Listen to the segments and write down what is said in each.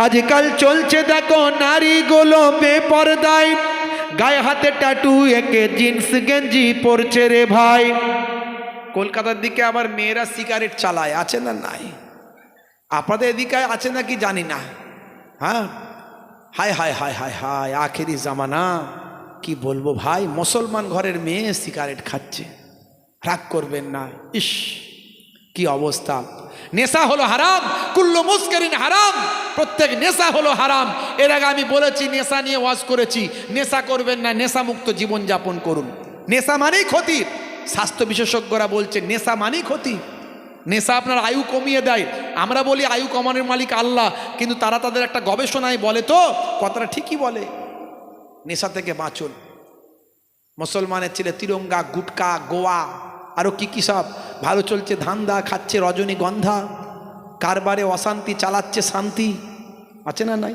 আজকাল চলছে দেখো নারীগুলো বেপরদায়। গায়ে হাতে টাটু একে জিন্স গেঞ্জি পরছে রে ভাই। কলকাতার দিকে আবার মেয়েরা সিগারেট চালায়, আছে না নাই? আপনাদের এদিকে আছে নাকি জানি না। হ্যাঁ? হায় হায় হায় হায় হায়, আখেরি জামানা। কি বলব ভাই? মুসলমান ঘরের মেয়ে সিগারেট খাচ্ছে। রাগ করবেন না। ইস, কি অবস্থা। নেশা হলো হারাম, কুল্লু মুস্কারিন হারাম, প্রত্যেক নেশা হলো হারাম। এর আগে আমি বলেছি, নেশা নিয়ে ওয়াজ করেছি। নেশা করবেন না, নেশামুক্ত জীবনযাপন করুন। নেশা মানেই ক্ষতি। স্বাস্থ্য বিশেষজ্ঞরা বলছে, নেশা মানেই ক্ষতি। নেশা আপনার আয়ু কমিয়ে দেয়। আমরা বলি, আয়ু কমানোর মালিক আল্লাহ, কিন্তু তারা তাদের একটা গবেষণায় বলে তো, কথাটা ঠিকই বলে। নেশা থেকে বাঁচুন। মুসলমানের ছেলে তিরঙ্গা, গুটকা, গোয়া আরও কী কী সব? ভালো চলছে ধান্দা, খাচ্ছে রজনীগন্ধা কারবারে অশান্তি, চালাচ্ছে শান্তি। আছে না নাই?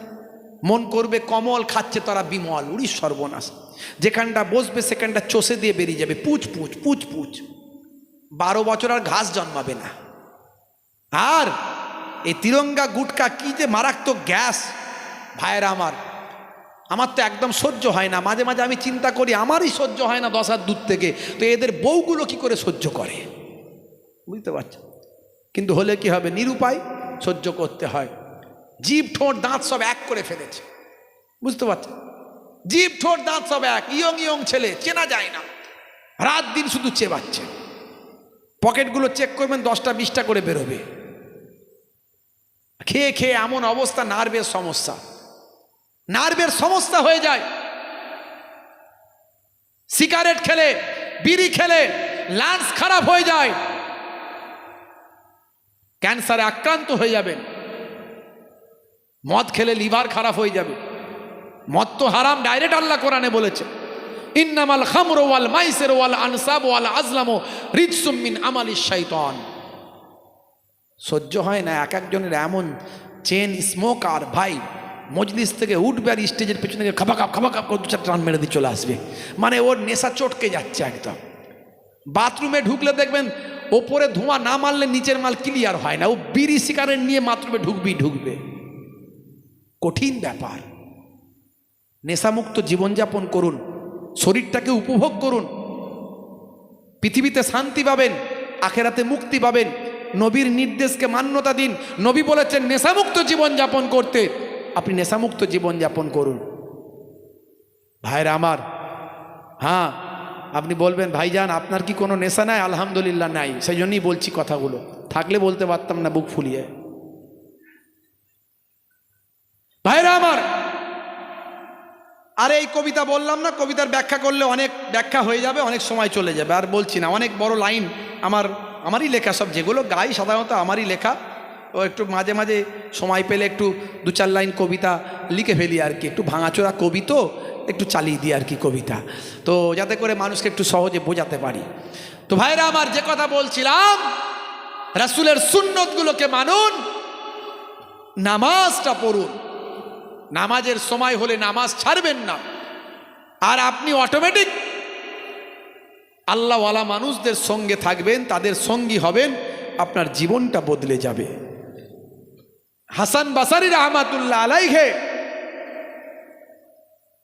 মন করবে কমল, খাচ্ছে তারা বিমল উড়ির সর্বনাশ। যেখানটা বসবে সেখানটা চষে দিয়ে বেরিয়ে যাবে। পুচ পুচ পুচ পুচ। বারো বছর আর ঘাস জন্মাবে না। আর এই তিরঙ্গা গুটকা কি যে মারাত্মক গ্যাস। ভাইয়েরা আমার আমার তো একদম সহ্য হয় না। মাঝে মাঝে আমি চিন্তা করি, আমারই সহ্য হয় না দশ হাত দূর থেকে। তো এদের বউগুলো কি করে সহ্য করে? বুঝতে পারছ? কিন্তু হলে কি হবে? নিরুপায় সহ্য করতে হয়। জীব ঠোঁট দাঁত সব এক করে ফেলেছে। বুঝতে পারছ? জীব ঠোঁট দাঁত সব এক, ইয়ং ইয়ং ছেলে, চেনা যায় না। রাত দিন শুধু চেবাচ্ছে। পকেটগুলো চেক করবেন, দশটা বিশটা করে বেরোবে। খেয়ে খেয়ে এমন অবস্থা, নার্ভের সমস্যা। নার্ভের সমস্যা হয়ে যায়। সিগারেট খেলে, বিড়ি খেলে লাংস খারাপ হয়ে যায়। ক্যান্সারে আক্রান্ত হয়ে যাবেন। মদ খেলে লিভার খারাপ হয়ে যাবে। মদ তো হারাম, ডাইরেক্ট আল্লাহ কোরআনে বলেছে। ইন্নামাল খামর ওয়াল মাইসের ওয়াল আনসাব ওয়াল আজলামো রিজসুমিন আমালিশ শাইতান। সহ্য হয় না, এক একজনের এমন চেন, স্মোক আর ভাই। মজলিস থেকে উঠবে আর স্টেজের পেছনে গিয়ে খাপা কাপ করে দু চার টান মেরে দিয়ে চলে আসবে। মানে ওর নেশা চটকে যাচ্ছে একদম। বাথরুমে ঢুকলে দেখবেন ওপরে ধোঁয়া না মারলে নিচের মাল ক্লিয়ার হয় না। ও বিড়ি শিকারের নিয়ে বাথরুমে ঢুকবি ঢুকবে। কঠিন ব্যাপার। নেশামুক্ত জীবনযাপন করুন। শরীরটাকে উপভোগ করুন। পৃথিবীতে শান্তি পাবেন, আখেরাতে মুক্তি পাবেন। নবীর নির্দেশকে মান্যতা দিন। নবী বলেছেন, নেশামুক্ত জীবনযাপন করতে। আপনি নেশামুক্ত জীবনযাপন করুন। ভাইরা আমার হ্যাঁ আপনি বলবেন, ভাইজান, আপনার কি কোনো নেশা নাই? আলহামদুলিল্লাহ নাই। সেই জন্যই বলছি কথাগুলো। থাকলে বলতে পারতাম না, বুক ফুলিয়ে। ভাইরা আমার, আর এই কবিতা বললাম না, কবিতার ব্যাখ্যা করলে অনেক ব্যাখ্যা হয়ে যাবে, অনেক সময় চলে যাবে। আর বলছি না, অনেক বড় লাইন আমার, আমারই লেখা সব, যেগুলো গাই সাধারণত আমারই লেখা। ও একটু মাঝে মাঝে সময় পেলে একটু দু চার লাইন কবিতা লিখে ফেলি আর কি। একটু ভাঙাচোরা কবি তো, একটু চালিয়ে দিই আর কি কবিতা। তো যাতে করে মানুষকে একটু সহজে বোঝাতে পারি। তো ভাইরা আমার যে কথা বলছিলাম, রাসুলের সুন্নতগুলোকে মানুন, নামাজটা পড়ুন। নামাজের সময় হলে নামাজ ছাড়বেন না। আর আপনি অটোমেটিক আল্লাহওয়ালা মানুষদের সঙ্গে থাকবেন, তাদের সঙ্গী হবেন, আপনার জীবনটা বদলে যাবে। হাসান বাসারি রহমাতুল্লাহ আলাইহে।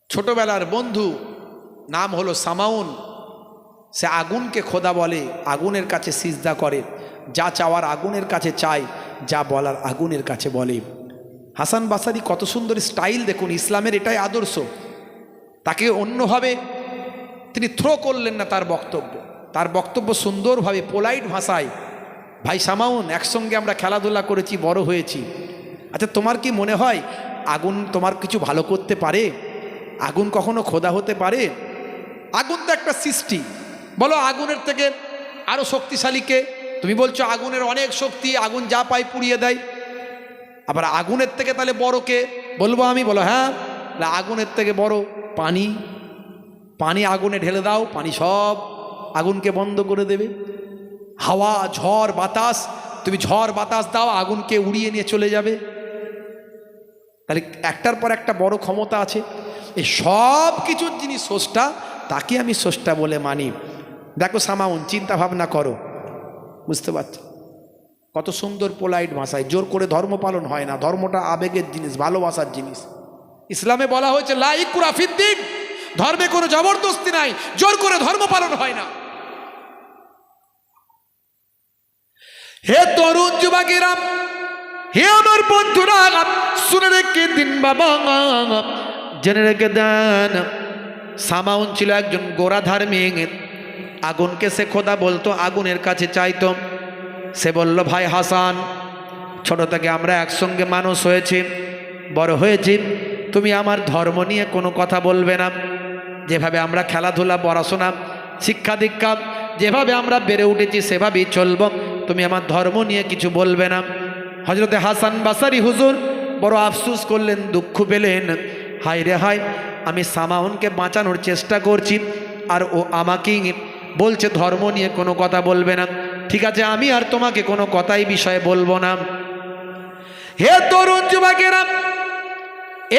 ছোটবেলার বন্ধু, নাম হলো সামাউন। সে আগুনকে খোদা বলে, আগুনের কাছে সিজদা করে। যা চাওয়ার আগুনের কাছে চায়, যা বলার আগুনের কাছে বলে। হাসান বাসারি কত সুন্দর স্টাইল দেখুন, ইসলামের এটাই আদর্শ। তাকে অন্যভাবে তিনি থ্রো করলেন না তার বক্তব্য। তার বক্তব্য সুন্দরভাবে, পোলাইট ভাষায় ভাই সামাউন, একসঙ্গে আমরা খেলাধুলা করেছি, বড় হয়েছি। আচ্ছা তোমার কি মনে হয় আগুন তোমার কিছু ভালো করতে পারে? আগুন কখনো খোদা হতে পারে? আগুন তো একটা সৃষ্টি। বলো, আগুনের থেকে আরও শক্তিশালীকে তুমি বলছো আগুনের অনেক শক্তি, আগুন যা পায় পুড়িয়ে দেয়। আবার আগুনের থেকে তাহলে বড়কে বলব আমি, বলো হ্যাঁ। আগুনের থেকে বড় পানি। পানি আগুনে ঢেলে দাও, পানি সব আগুনকে বন্ধ করে দেবে। হাওয়া, ঝড়, বাতাস, তুমি ঝড়, বাতাস দাও, আগুনকে উড়িয়ে নিয়ে চলে যাবে। তাহলে একটার পর একটা বড় ক্ষমতা আছে। এই সব কিছুর যিনি স্রষ্টা, তাকে আমি স্রষ্টা বলে মানি। দেখো সামাউন, চিন্তা ভাবনা করো। বুঝতে পারছ? কত সুন্দর পোলাইট ভাষায়, জোর করে ধর্ম পালন হয় না। ধর্মটা আবেগের জিনিস, ভালোবাসার জিনিস। ইসলামে বলা হয়েছে লাইক কুরাফিদ্দিন ধর্মে কোনো জবরদস্তি নাই। জোর করে ধর্ম পালন হয় না হে যুবকেরা হে আমার বন্ধুরা, শুনে রেখে দিন বাবা। জেনে রেখে দেন, সামাউন ছিল একজন গোড়া ধার্মিক আগুনকে সে খোদা বলতো, আগুনের কাছে চাইতো। সে বলল, ভাই হাসান, ছোট থেকে আমরা একসঙ্গে মানুষ হয়েছি, বড় হয়েছি। তুমি আমার ধর্ম নিয়ে কোনো কথা বলবে না। যেভাবে আমরা খেলাধুলা, পড়াশোনা, শিক্ষা দীক্ষা, যেভাবে আমরা বেড়ে উঠেছি, সেভাবেই চলব। তুমি আমার ধর্ম নিয়ে কিছু বলবে না। হজরতে হাসান বাসারি হুজুর বড় আফসুস করলেন, দুঃখ পেলেন। হায় রে হায়, আমি সামাউনকে বাঁচানোর চেষ্টা করছি আর ও আমাকেই বলছে ধর্ম নিয়ে কোনো কথা বলবে না। ঠিক আছে, আমি আর তোমাকে কোনো কথাই বিষয়ে বলব না। হে তরুণ যুবকেরা,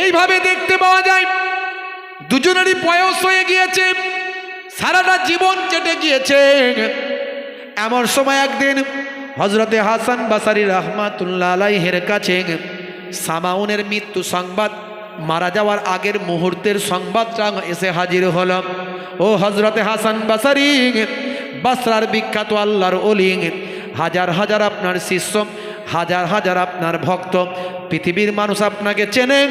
এইভাবে দেখতে পাওয়া যায়, দুজনেরই বয়স হয়ে গিয়েছে, সারাটা জীবন কেটে গিয়েছে। এমন সময় একদিন হজরতে হাসান বাসারি রহমাতুল্লাহ আলাইহের কাছে সামাউনের মৃত্যু সংবাদ, মারা যাওয়ার আগের মুহূর্তের সংবাদটা এসে হাজির হল ও হজরতে হাসান বাসারি, বাসরার বিখ্যাত আল্লাহর অলিং হাজার হাজার আপনার শিষ্য, হাজার হাজার আপনার ভক্ত, পৃথিবীর মানুষ আপনাকে চেনেন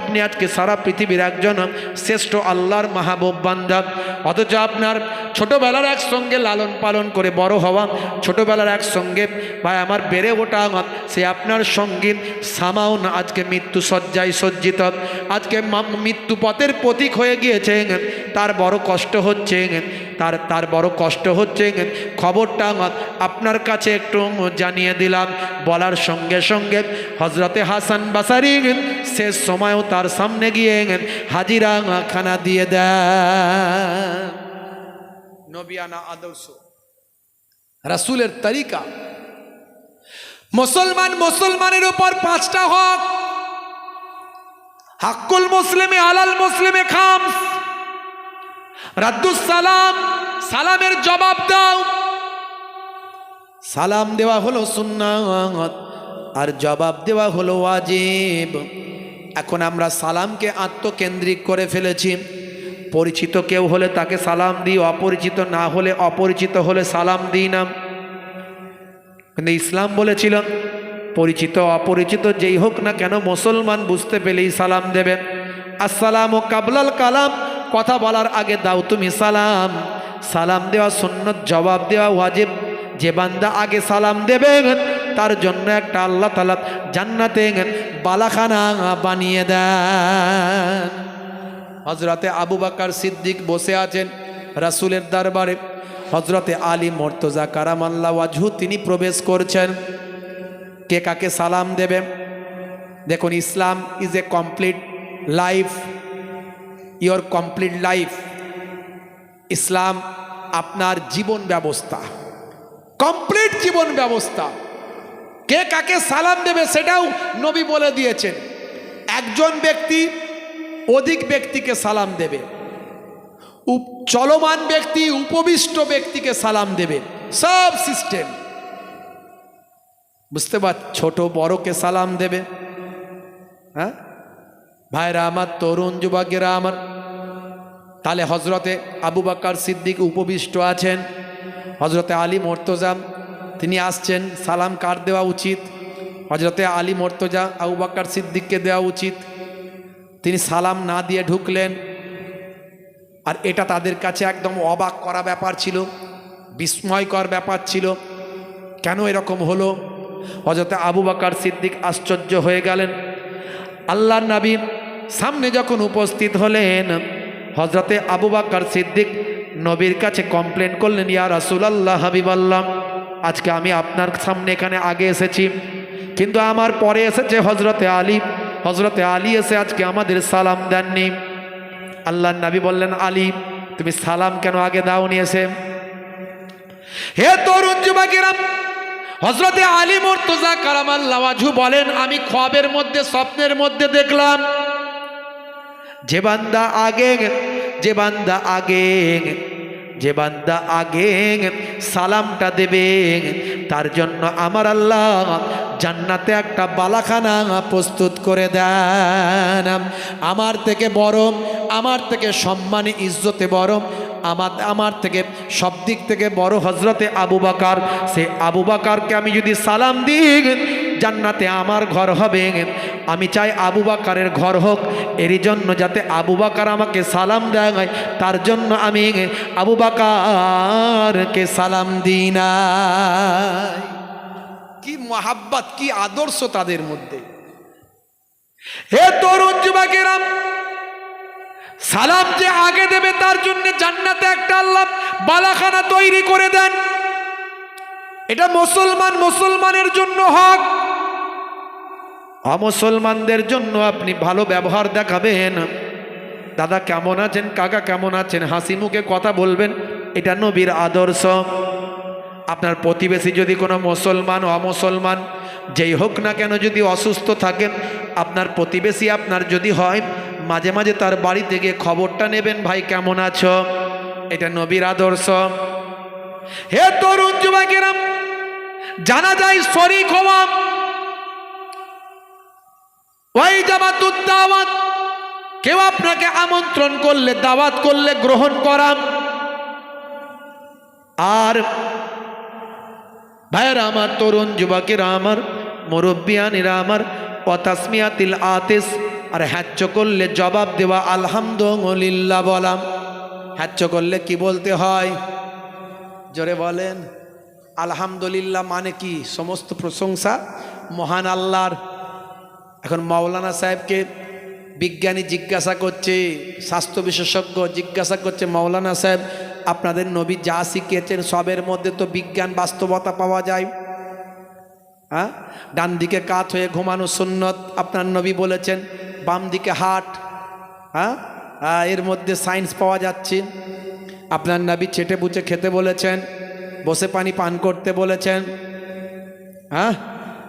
আপনি আজকে সারা পৃথিবীর একজন শ্রেষ্ঠ আল্লাহর মাহবুব বান্দা। অথচ আপনার ছোটোবেলার একসঙ্গে লালন পালন করে বড় হওয়া, ছোটোবেলার একসঙ্গে ভাই আমার বেড়ে ওঠা আমার, সে আপনার সঙ্গী সামাউন আজকে মৃত্যু সজ্জায় সজ্জিত। আজকে মৃত্যু পথের প্রতীক হয়ে গিয়েছে। তার বড় কষ্ট হচ্ছে। তার তার বড় কষ্ট হচ্ছে। খবরটা আমার আপনার কাছে একটু জানিয়ে দিলাম। বলার সঙ্গে সঙ্গে হজরতে হাসান বাসারি শেষ সময়ও তার সামনে গিয়ে হাজিরা খানা দিয়ে নবিয়ানা আদর্শ। রাসুলের তরিকা। মুসলমান মুসলমানের উপর পাঁচটা হক। হাক্কুল মুসলিমে আলাল মুসলিমে খামস। রাদ্দুস সালাম সালামের জবাব দাও। সালাম দেওয়া হলো সুন্নাত, আর জবাব দেওয়া হলো ওয়াজিব। এখন আমরা সালামকে আত্মকেন্দ্রিক করে ফেলেছি। পরিচিত কেউ হলে তাকে সালাম দিই, অপরিচিত না হলে অপরিচিত হলে সালাম দিই না। কিন্তু ইসলাম বলেছিল, পরিচিত, অপরিচিত যেই হোক না কেন মুসলমান বুঝতে পেলেই সালাম দেবে আসসালাম ও কাবলাল কালাম, কথা বলার আগে দাও তুমি সালাম। সালাম দেওয়া সুন্নত, জবাব দেওয়া ওয়াজিব। যে বান্দা আগে সালাম দেবে তার জন্য একটা আল্লাহ তালা জান্নাতে বালাখানা বানিয়ে দেন। হজরতে আবু বাকার সিদ্দিক বসে আছেন রাসুলের দরবারে। হজরতে আলী মর্তজা কারামাল্লা ওয়াজহু তিনি প্রবেশ করছেন। কে কাকে সালাম দেবে? দেখুন, Islam is a complete life your complete life ইসলাম আপনার জীবন ব্যবস্থা কমপ্লিট জীবন ব্যবস্থা। কে কাকে সালাম দেবে সেটাও নবী বলে দিয়েছেন। একজন ব্যক্তি অধিক ব্যক্তিকে সালাম দেবে। চলমান ব্যক্তি, উপবিষ্ট ব্যক্তিকে সালাম দেবে। সব সিস্টেম। বুঝতে পার, ছোট বড়কে সালাম দেবে। হ্যাঁ? ভাইরা আমার, তরুণ যুবকেরা আমার। তাহলে হজরতে আবু বাক্কার সিদ্দিক উপবিষ্ট আছেন। হজরতে আলী মর্তজাম তিনি আসছেন, সালাম কার দেওয়া উচিত? হজরতে আলী মর্তজা, আবু বাক্কার সিদ্দিককে দেওয়া উচিত। তিনি সালাম না দিয়ে ঢুকলেন। আর এটা তাদের কাছে একদম অবাক করা ব্যাপার ছিল, বিস্ময়কর ব্যাপার ছিল। কেন এরকম হলো? হজরতে আবু বাকার সিদ্দিক আশ্চর্য হয়ে গেলেন। আল্লাহ নবী সামনে যখন উপস্থিত হলেন হজরতে আবু বাকার সিদ্দিক নবীর কাছে কমপ্লেন করলেন, ইয়া রাসুলাল্লাহ হাবিব আল্লাহ আজকে আমি আপনার সামনে এখানে আগে এসেছি। কিন্তু আমার পরে এসেছে হজরতে আলী। হজরতে আলী এসে আজকে আমাদের সালাম দেননি। আল্লাহ নবী বললেন, আলী, তুমি সালাম কেন আগে দাওনি এসে? হে তরুণ যুবকেরা হজরতে আলী মোর্তজা কারামাল্লাওয়াজু বলেন, আমি খবের মধ্যে, স্বপ্নের মধ্যে দেখলাম। যে বান্দা আগে, যে বান্দা আগে যে বান্দা আগে সালামটা দেবে, তার জন্য আমার আল্লাহ জান্নাতে একটা বালাখানা প্রস্তুত করে দেন। আমার থেকে বরম আমার থেকে সম্মানে ইজ্জতে বড় আমার আমার থেকে, সব দিক থেকে বড় হজরতে আবু বাকার। সে আবু বাকারকে আমি যদি সালাম দিই, জান্নাতে আমার ঘর হবে। আমি চাই আবু বাকারের ঘর হোক। এরই জন্য যাতে আবু বাকার আমাকে সালাম দেয়। তার জন্য আমি আবু বাকারকে সালাম দিই না। কি মহাব্বত, কি আদর্শ তাদের মধ্যে। হে তরুণ যুবকেরা সালাম যে আগে দেবে, তার জন্য জান্নাতে একটা আল্লাহ বালাখানা তৈরি করে দেন। এটা মুসলমান মুসলমানের জন্য হক। অমুসলমানদের জন্য আপনি ভালো ব্যবহার দেখাবেন। দাদা কেমন আছেন, কাকা কেমন আছেন, হাসি মুখে কথা বলবেন, এটা নবীর আদর্শ। আপনার প্রতিবেশী যদি কোনো মুসলমান, অমুসলমান, যেই হোক না কেন যদি অসুস্থ থাকেন, আপনার প্রতিবেশী আপনার যদি হয় মাঝে মাঝে তার বাড়িতে গিয়ে খবরটা নেবেন, ভাই, কেমন আছো? এটা নবীর আদর্শ। হে তরুণ যুবকেরাম, জানা যায় শরিক হওয়া ওই দাওয়াত কেউ আপনাকে আমন্ত্রণ করলে, দাওয়াত করলে গ্রহণ করাম আর ভাইয়েরা আমার তরুণ যুবকেরা, আমার মুরব্বিয়ানিরা, আমার অতাসমিয়াতিল আতেস আর হ্যাচ্চ করলে জবাব দেওয়া আলহামদুলিল্লাহ বলাম। হ্যাচ্চ করলে কি বলতে হয়? জোরে বলেন। আলহামদুলিল্লাহ মানে কি? সমস্ত প্রশংসা মহান আল্লাহর। এখন মাওলানা সাহেবকে বিজ্ঞানী জিজ্ঞাসা করছে, স্বাস্থ্য বিশেষজ্ঞ জিজ্ঞাসা করছে, মাওলানা সাহেব, আপনাদের নবী যা শিখিয়েছেন সবের মধ্যে তো বিজ্ঞান বাস্তবতা পাওয়া যায়। হ্যাঁ ডান দিকে কাত হয়ে ঘুমানো সুন্নত আপনার নবী বলেছেন। বাম দিকে হাট হ্যাঁ? এর মধ্যে সায়েন্স পাওয়া যাচ্ছে। আপনার নবী চেটে বুচে খেতে বলেছেন, বসে পানি পান করতে বলেছেন হ্যাঁ?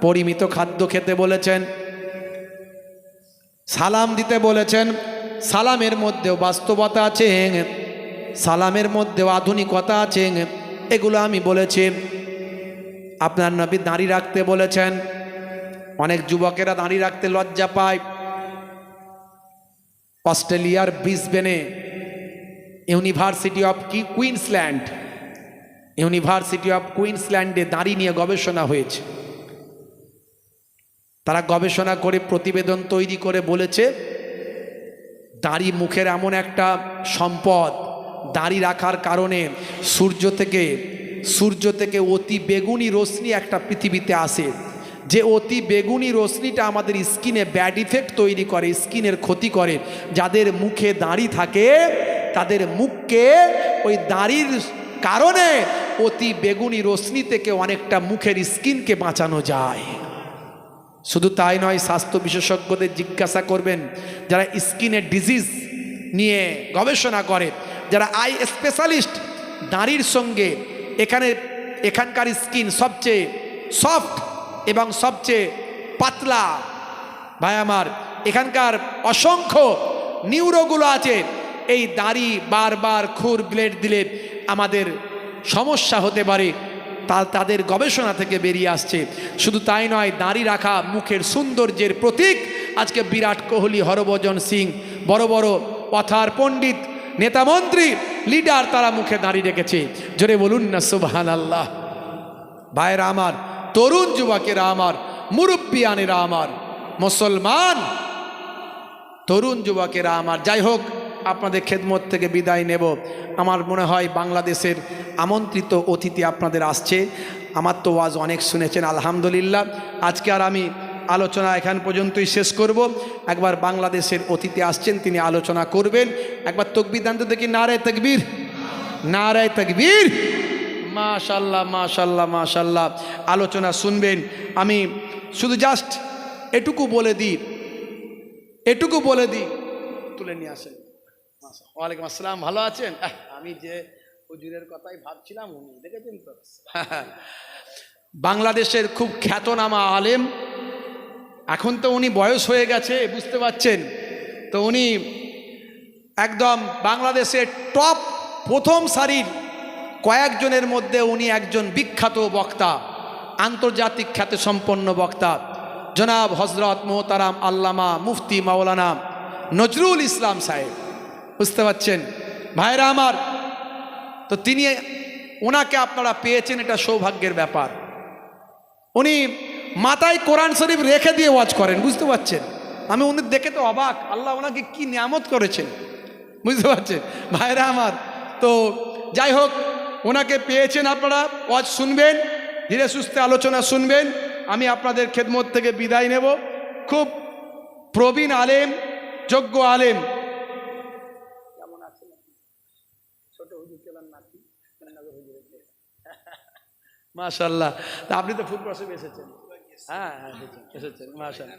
পরিমিত খাদ্য খেতে বলেছেন, সালাম দিতে বলেছেন। সালামের মধ্যেও বাস্তবতা আছে। সালামের মধ্যেও আধুনিকতা আছে। এগুলো আমি বলেছি। আপনার নবী দাঁড়িয়ে রাখতে বলেছেন। অনেক যুবকেরা দাঁড়িয়ে রাখতে লজ্জা পায়। অস্ট্রেলিয়ার ব্রিসবেনে ইউনিভার্সিটি অফ কি কুইন্সল্যান্ড, ইউনিভার্সিটি অফ কুইন্সল্যান্ডে দাঁড়ি নিয়ে গবেষণা হয়েছে। তারা গবেষণা করে প্রতিবেদন তৈরি করে বলেছে, দাড়ি মুখের এমন একটা সম্পদ দাড়ি রাখার কারণে সূর্য থেকে সূর্য থেকে অতি বেগুনি রশ্মি একটা পৃথিবীতে আসে। যে অতি বেগুনি রশ্মিটা আমাদের স্কিনে ব্যাড ইফেক্ট তৈরি করে, স্কিনের ক্ষতি করে, যাদের মুখে দাড়ি থাকে, তাদের মুখকে ওই দাড়ির কারণে অতি বেগুনি রশ্মি থেকে অনেকটা মুখের স্কিনকে বাঁচানো যায়। শুধু তাই নয়, স্বাস্থ্য বিশেষজ্ঞদের জিজ্ঞাসা করবেন, যারা স্কিনের ডিজিজ নিয়ে গবেষণা করে, যারা আই স্পেশালিস্ট দাঁড়ির সঙ্গে এখানে, এখানকার স্কিন সবচেয়ে সফট এবং সবচেয়ে পাতলা, ভাই আমার, এখানকার অসংখ্য নিউরোগুলো আছে। এই দাড়ি বারবার খুর ব্লেড দিলে আমাদের সমস্যা হতে পারে, তা তাদের গবেষণা থেকে বেরিয়ে আসছে। শুধু তাই নয়, দাড়ি রাখা মুখের সৌন্দর্যের প্রতীক আজকে বিরাট কোহলি, হরভজন সিং, বড় বড় পথার পণ্ডিত নেতামন্ত্রী লিডার তারা মুখে দাঁড়িয়ে রেখেছে। জোরে বলুন না সুবহান আল্লাহ ভাইরা আমার তরুণ যুবকেরা আমার, মুরব্বিয়ানেরা আমার, মুসলমান তরুণ যুবকেরা আমার। যাই হোক, আপনাদের খেদমত থেকে বিদায় নেব। আমার মনে হয় বাংলাদেশের আমন্ত্রিত অতিথি আপনাদের আসছে। আমার তো ওয়াজ অনেক শুনেছেন, আলহামদুলিল্লাহ। আজকে আর আমি আলোচনা এখান পর্যন্তই শেষ করব। একবার বাংলাদেশের অতিথি আসছেন, তিনি আলোচনা করবেন। একবার তকবির দান তো দেখি, নারায় তকবীর নারায় তকবীর। মাশাল্লাহ মাশাল্লাহ মাশাল্লাহ আলোচনা শুনবেন। আমি শুধু জাস্ট এটুকু বলে দিই এটুকু বলে দিই তুলে নিয়ে আসেন। ওয়ালাইকুম আসসালাম ভালো আছেন? আমি যে হুজুরের কথাই ভাবছিলাম উনি দেখেছেন তো? বাংলাদেশের খুব খ্যাতনামা আলেম। এখন তো উনি বয়স হয়ে গেছে বুঝতে পারছেন? তো উনি একদম বাংলাদেশের টপ প্রথম সারির কয়েকজনের মধ্যে উনি একজন বিখ্যাত বক্তা, আন্তর্জাতিক খ্যাতিসম্পন্ন বক্তা। জনাব হজরত মোহতারাম আল্লামা মুফতি মাওলানা নজরুল ইসলাম সাহেব। বুঝতে পারছেন? ভাইরা আমার, তো তিনি ওনাকে আপনারা পেয়েছেন, এটা সৌভাগ্যের ব্যাপার। উনি মাথায় কোরআন শরীফ রেখে দিয়ে ওয়াজ করেন, বুঝতে পারছেন? আমি উনি দেখে তো অবাক, আল্লাহ ওনাকে কি নিয়ামত করেছেন? বুঝতে পারছেন? ভাইরা আমার, তো যাই হোক ওনাকে পেয়েছেন আপনারা ওয়াজ শুনবেন ধীরে সুস্থে আলোচনা শুনবেন। আমি আপনাদের খেদমত থেকে বিদায় নেব। খুব প্রবীণ আলেম যোগ্য আলেম। মাশাল্লাহ তা আপনি তো ফুড প্রসেস এসেছেন। হ্যাঁ হ্যাঁ, এসেছেন, মাশাল্লাহ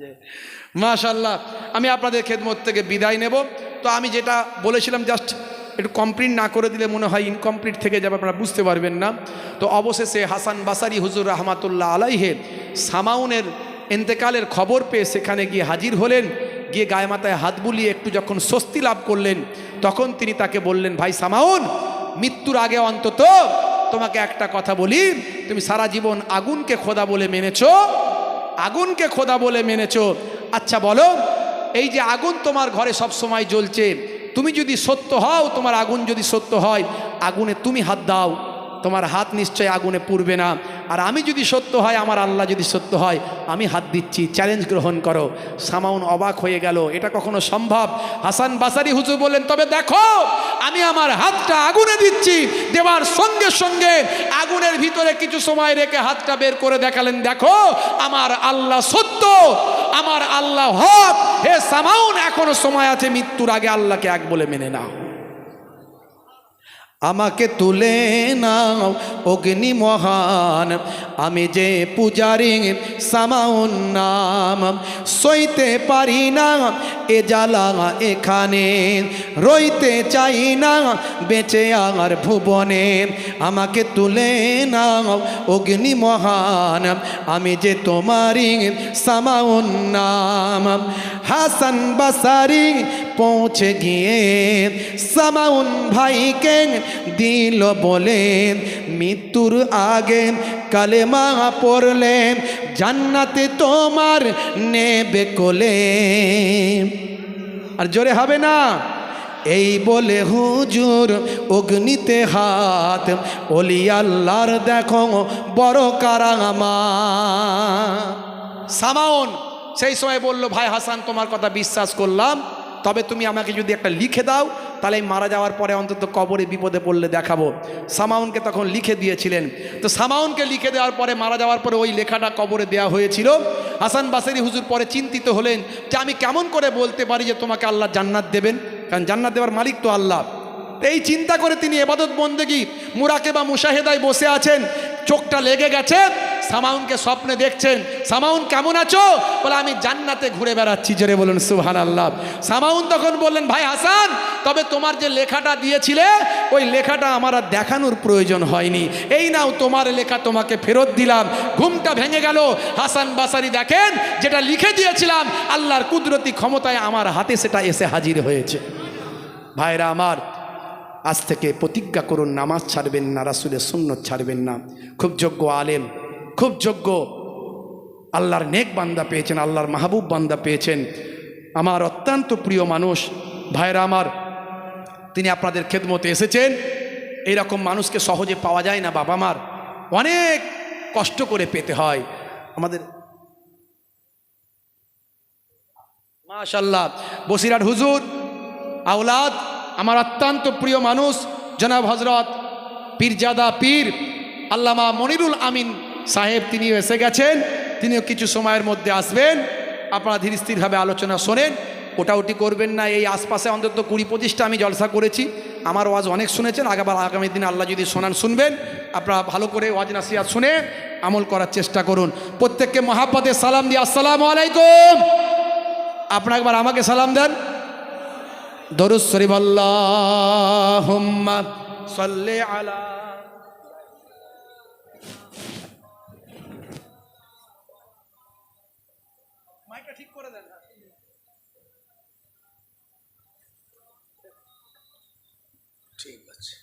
যে মাশাল্লাহ আমি আপনাদের খেদমত থেকে বিদায় নেব। তো আমি যেটা বলেছিলাম জাস্ট একটু কমপ্লিট না করে দিলে মনে হয় ইনকমপ্লিট থেকে যাবে, আপনারা বুঝতে পারবেন না। তো অবশেষে হাসান বাসারি হুজুর রহমাতুল্লাহ আলাইহে সামাউনের এন্তেকালের খবর পেয়ে সেখানে গিয়ে হাজির হলেন। গিয়ে গায়ে মাথায় হাত বুলিয়ে একটু যখন স্বস্তি লাভ করলেন, তখন তিনি তাকে বললেন, ভাই সামাউন, মৃত্যুর আগে অন্তত তোমাকে একটা কথা বলি। তুমি সারা জীবন আগুনকে খোদা বলে মেনেছো, আগুনকে খোদা বলে মেনেছো। আচ্ছা বলো, এই যে আগুন তোমার ঘরে সব সময় জ্বলছে তুমি যদি সত্য হও, তোমার আগুন যদি সত্য হয়, আগুনে তুমি হাত দাও। তোমার হাত নিশ্চয় আগুনে পুড়বে না। আর আমি যদি সত্য হয়, আমার আল্লাহ যদি সত্য হয়, আমি হাত দিচ্ছি চ্যালেঞ্জ গ্রহণ করো। সামাউন অবাক হয়ে গেল। এটা কখনো সম্ভব? হাসান বাসারি হুজুর বললেন, তবে দেখো, আমি আমার হাতটা আগুনে দিচ্ছি। দেওয়ার সঙ্গে সঙ্গে আগুনের ভিতরে কিছু সময় রেখে হাতটা বের করে দেখালেন, দেখো, আমার আল্লাহ সত্য, আমার আল্লাহ হক। হে সামাউন, এখনও সময় আছে, মৃত্যুর আগে আল্লাহকে এক বলে মেনে নাও। আমাকে তুলে নাও, অগ্নি মহান। আমি যে পূজারি সামাউন নাম সইতে পারি না, এ জ্বালা এখানে রইতে চাই না, বেঁচে আর ভুবনে। আমাকে তুলে নাও, অগ্নি মহান। আমি যে তোমারই সামাউন নাম। হাসান বাসারি পৌঁছে গিয়ে সামাউন ভাইকে দিল বলে, মৃত্যুর আগে কালেমা পড়লে, জান্নাতে তোমার নেবে কোলে। আর জোরে হবে না? এই বলে হুজুর অগ্নিতে হাত অলি আল্লাহর দেখো বড় কারামা। সামাউন, সেই সময় বলল, ভাই হাসান, তোমার কথা বিশ্বাস করলাম। তবে তুমি আমাকে যদি একটা লিখে দাও, তাহলে মারা যাওয়ার পরে অন্তত কবরে বিপদে পড়লে দেখাবো। সামাউনকে তখন লিখে দিয়েছিলেন। তো সামাউনকে লিখে দেওয়ার পরে, মারা যাওয়ার পরে ওই লেখাটা কবরে দেওয়া হয়েছিল। হাসান বাসেরি হুজুর পরে চিন্তিত হলেন যে আমি কেমন করে বলতে পারি যে তোমাকে আল্লাহ জান্নাত দেবেন? কারণ জান্নাত দেওয়ার মালিক তো আল্লাহ। এই চিন্তা করে তিনি এবাদত বন্দেগি মুরাকে বা মুশাহেদায় বসে আছেন। চোখটা লেগে গেছে। সামাউনকে স্বপ্নে দেখছেন। সামাউন, কেমন আছো? বলে, আমি জান্নাতে ঘুরে বেড়াচ্ছি। জোরে বলুন সুহান আল্লাহ সামাউন তখন বললেন, ভাই হাসান, তবে তোমার যে লেখাটা দিয়েছিলে, ওই লেখাটা আমার আর দেখানোর প্রয়োজন হয়নি। এই নাও তোমার লেখা, তোমাকে ফেরত দিলাম। ঘুমটা ভেঙে গেল। হাসান বাসারি দেখেন, যেটা লিখে দিয়েছিলাম, আল্লাহর কুদরতি ক্ষমতায় আমার হাতে সেটা এসে হাজির হয়েছে। ভাইরা আমার আজ থেকে প্রতিজ্ঞা করুন, নামাজ ছাড়বেন না, রাসুলের সুন্নত ছাড়বেন না। খুব যোগ্য আলেম, খুব যোগ্য। আল্লাহর নেক বান্দা পেয়েছেন, আল্লাহর মাহবুব বান্দা পেয়েছেন। আমার অত্যন্ত প্রিয় মানুষ ভাইরা আমার, তিনি আপনাদের খেদমতে এসেছেন। এইরকম মানুষকে সহজে পাওয়া যায় না, বাবা মার। অনেক কষ্ট করে পেতে হয়। আমাদের মাশাল্লাহ বসিরাট হুজুর, আওলাদ আমার অত্যন্ত প্রিয় মানুষ, জনাব হজরত পীরজাদা পীর আল্লামা মনিরুল আমিন সাহেব, তিনিও এসে গেছেন, তিনিও কিছু সময়ের মধ্যে আসবেন। আপনারা ধীর স্থিরভাবে আলোচনা শোনেন, ওটাউটি করবেন না। এই আশপাশে অন্তত কুড়ি পঁচিশটা আমি জলসা করেছি। আমার ওয়াজ অনেক শুনেছেন আগাবার আগামী দিনে আল্লাহ যদি শোনান, শুনবেন। আপনারা ভালো করে ওয়াজ নাসিয়াত শুনে আমল করার চেষ্টা করুন। প্রত্যেককে মহাব্বতে সালাম দিয়ে আসসালামু আলাইকুম। আপনারা একবার আমাকে সালাম দেন। দরুদ শরীফ আল্লাহুম্মা সাল্লি আলা মাইকটা ঠিক করে দেন ঠিক আছে।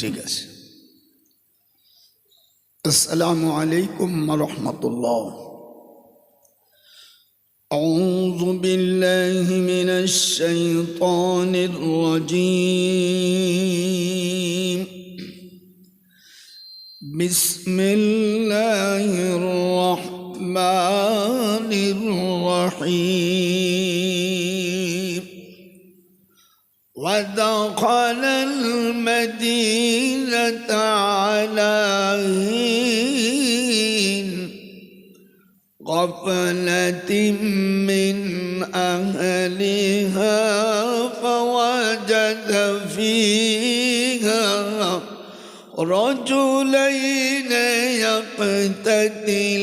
ঠিক আছে আসসালামু আলাইকুম রহমতুল্লাহ أعوذ بالله من الشيطان الرجيم بسم الله الرحمن الرحيم ودخل من أهلها فوجد فيها رجلين يقتتلان.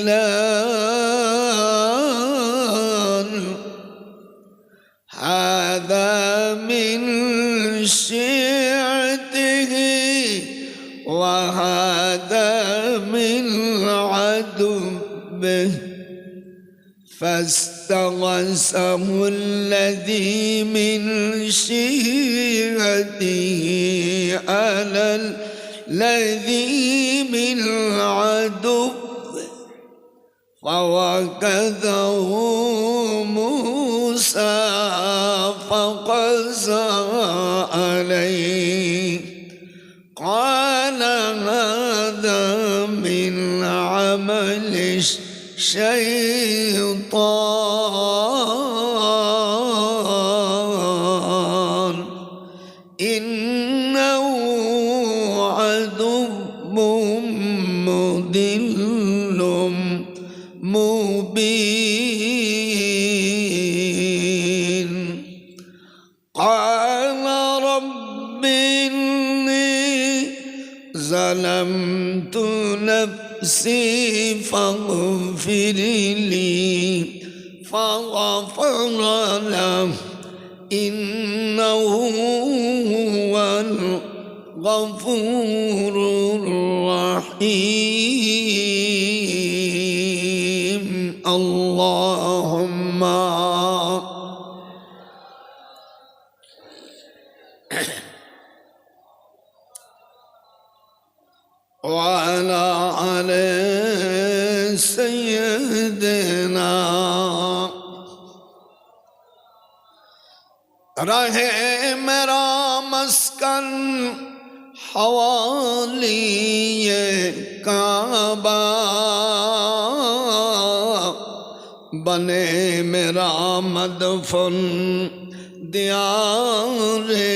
فاستغسه الذي من شيعته على الذي من عدوه فوكذه موسى فقزى عليه. قال هذا من عمل الشيطان رب إني ظلمت نفسي فاغفر لي. فغفر له إنه هو الغفور হাওয়ালিয়ে কাবা বনে মেরা মদফন দিয়ারে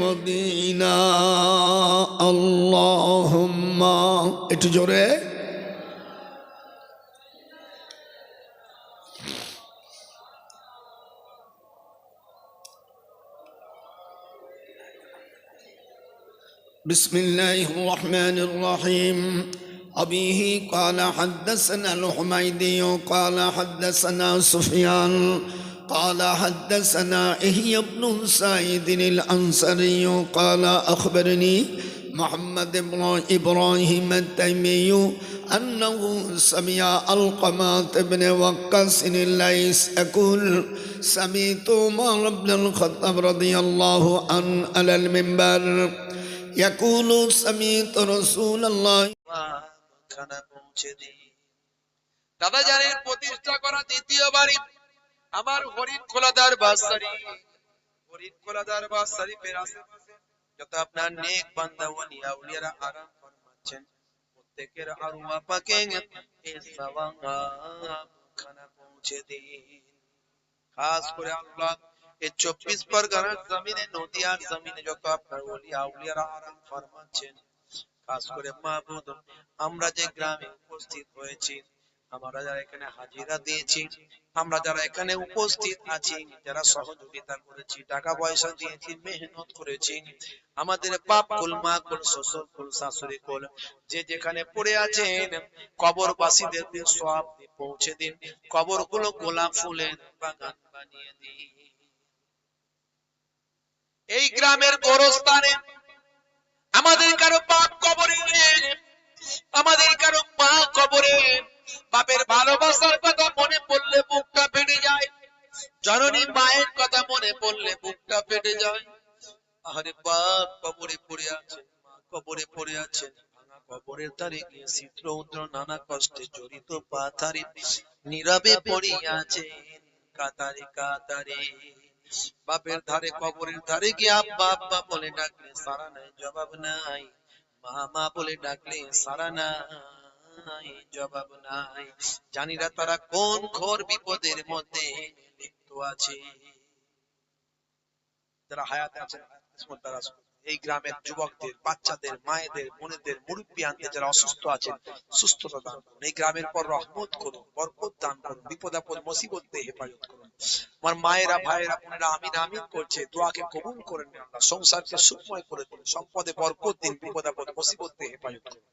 মদিনা। আল্লাহুম্মা একটু জোরে। بسم الله الرحمن الرحيم. أبيه قال حدثنا الحميدي قال حدثنا سفيان قال حدثنا إهي بن سعيد الأنصري قال أخبرني محمد بن إبراهيم التيمي أنه سمع القمات بن وقاص الليث يقول سمعت عمر بن الخطاب رضي الله عنه على المنبر. ইয়াকুলু সামিত রাসূলুল্লাহ খানা পৌঁছে দি দাদা জানেন, প্রতিষ্ঠা করা দ্বিতীয় বাড়ি আমার হরিণ খোলাদার বাসারি হরিণ খোলাদার বাসারি ফের আশেপাশে যত আপনার নেক বান্দা ওলিয়া উলিয়ারা আরাম ফরমাচ্ছেন, প্রত্যেকের আরওয়া পাকে এ সাওয়া খানা পৌঁছে দিন। খাস করে আল্লাহ এই চব্বিশ পরগনার জমিনে নদিয়ার জমিনে যত আপনার ওলিয়া উলিয়ারা আরাম ফরমাচ্ছেন খাস করে মাহবুদ আমরা যে গ্রামে উপস্থিত হয়েছি আমরা যারা এখানে হাজিরা দিয়েছি আমরা যারা এখানে উপস্থিত আছি যারা সহযোগিতা করেছি টাকা পয়সা দিয়েছি মেহনত করেছি আমাদের বাপ কুল মা কুল শ্বশুর কুল শাশুড়ি কুল যে যেখানে পড়ে আছেন কবরবাসীদের দিন সব পৌঁছে দিন কবরগুলো গোলাপ ফুলের বাগান বানিয়ে দিন এই গ্রামের গোরস্থানে আমাদের কারও বাপ কবরে, আমাদের কারও মা কবরে। বাপের ভালোবাসার কথা মনে পড়লে বুকটা ফেটে যায়। জননী মায়ের কথা মনে পড়লে বুকটা ফেটে যায়। আরে বাপ, কবরে পড়ে আছে, মা কবরে পড়ে আছে। কবরের ধারে গিয়ে চিত্র উদ্র নানা কষ্টে জড়িত পাথারে নীরবে পড়িয়া আছে। কাতারে কাতারে। বাপের ধারে কবরের ধারে গিয়ে আব্বা আব্বা বলে ডাকলে, সারা নাই, জবাব নাই। মা মা বলে ডাকলে, সারা নাই, জবাব নাই। জানি না তারা কোন ঘোর বিপদের মধ্যে লিপ্ত আছে। যারা হায়াত আছে তারা। এই গ্রামের যুবকদের, বাচ্চাদের, মায়েদের, বোনেদের, মুরব্বিয়ানদের যারা অসুস্থ আছেন, সুস্থতা দান করুন। এই গ্রামের পর রহমত করুন, বরকত দান করুন, বিপদ আপদ, মুসিবত থেকে হেফাজত করুন। আমার মায়েরা, ভাইয়েরা, বোনেরা, আমিন আমিন করছে, দোয়াকে কবুল করে নেন আল্লাহ সংসারকে সুখময় করে দিন, সম্পদে বরকত দিন মুসিবত থেকে হেফাজত করুন।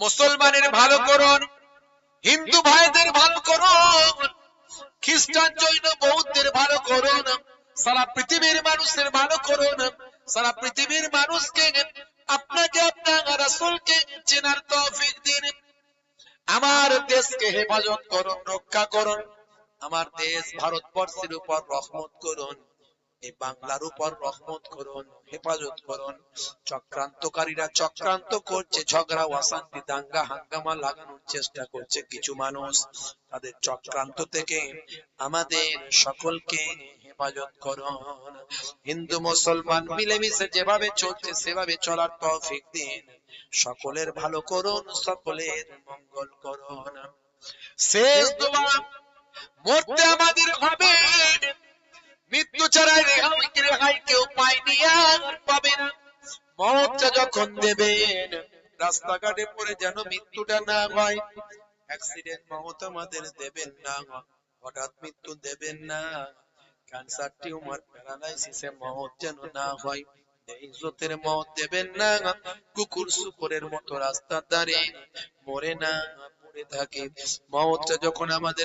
মুসলমানের ভালো করুন, হিন্দু ভাইদের ভালো করুন, খ্রিস্টান জৈন বৌদ্ধের ভালো করুন, সারা পৃথিবীর মানুষের ভালো করুন। সারা পৃথিবীর মানুষকে, আপনাকে আপনার রাসুলকে চেনার তৌফিক দিন। আমার দেশকে হেফাজত করুন, রক্ষা করুন। আমার দেশ ভারতবর্ষের উপর রহমত করুন। এই বাংলার উপর রহমত করুন, হেফাজত করুন। চক্রান্তকারীরা চক্রান্ত করছে, ঝগড়া অশান্তি, দাঙ্গা, হাঙ্গামা লাগানোর চেষ্টা করছে কিছু মানুষ। তাদের চক্রান্ত থেকে আমাদের সকলকে হেফাজত করুন। হিন্দু, মুসলমান মিলেমিশে যেভাবে চলছে, সেভাবে চলার তৌফিক দিন। সকলের ভালো করুন, সকলের মঙ্গল করুন। শেষ দোয়া, মরতে আমাদের হবে। মৃত্যু ছাড়া রেহাই রেহাই কেউ পায়নি আর পাবে না যখন দেবেন, রাস্তাঘাটে পড়ে যেন মৃত্যুটা না হয়। অ্যাক্সিডেন্ট মত আমাদের দেবেন না। হঠাৎ মৃত্যু দেবেন না। ক্যান্সার টিউমার প্যারালাইসিসে যেন না হয়। ইজ্জতের মত দেবেন না। কুকুর শুকুরের মতো রাস্তার ধারে মরে না, পড়ে থাকে। মতটা যখন আমাদের